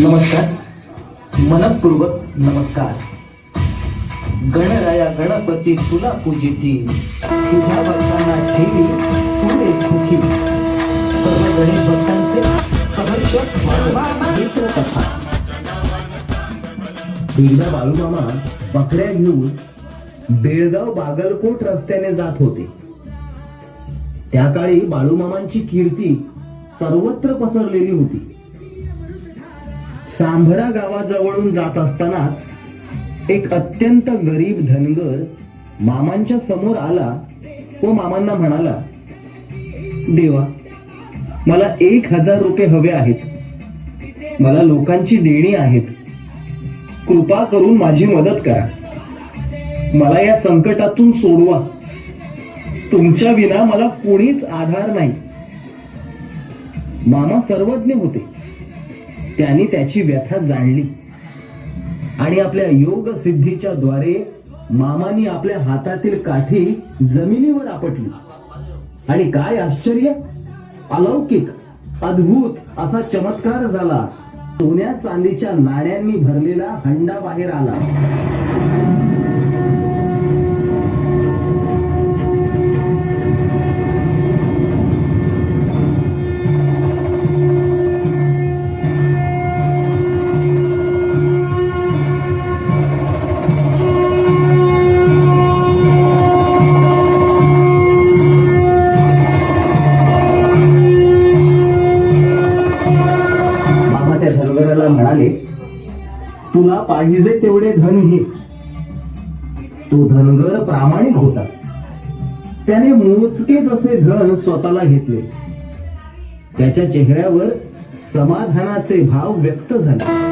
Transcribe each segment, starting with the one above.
नमस्कार. मनपूर्वक नमस्कार. गणराया गणपती तुला पूजिती तुझ्या भक्तांना ठेवी तुले सुखी. सर्व गणेश भक्तांचे सहर्ष मित्रकथा. एकदा बाळूमामा बकऱ्या घेऊन बेळगाव बागलकोट रस्त्याने जात होते. त्या काळी बाळूमामांची कीर्ती सर्वत्र पसरलेली होती. सांभरा गावाजवळून जात असतानाच एक अत्यंत गरीब धनगर मामांच्या समोर आला व मामांना म्हणाला देवा मला एक हजार रुपये हवे आहेत. मला लोकांची देणी आहेत. कृपा करून माझी मदत करा. मला या संकटातून सोडवा. तुमच्या विना मला कोणीच आधार नाही. मामा सर्वज्ञ होते. त्याने त्याची व्यथा जाणली. आणि आपल्या योग सिद्धीच्या द्वारे मामानी आपल्या हातातील काठी जमिनीवर आपटली. आणि काय आश्चर्य? अलौकिक अद्भुत असा चमत्कार झाला. सोन्या चांदीच्या नाण्यांनी भरलेला हंडा बाहेर आला. तुला पाहिजे तेवढे धन घे. तो धनगर प्रामाणिक होता. त्याने मोजकेच असे धन स्वतःला घेतले. त्याच्या चेहऱ्यावर समाधानाचे भाव व्यक्त झाले.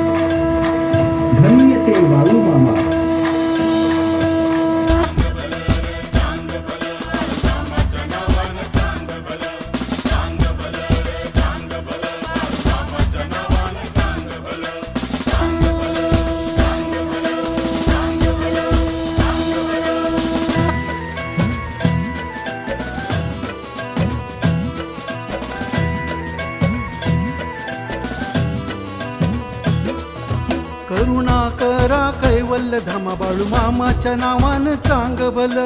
करुणा करा कैवल्य धामा बाळू मामाच्या नावानं चांग बल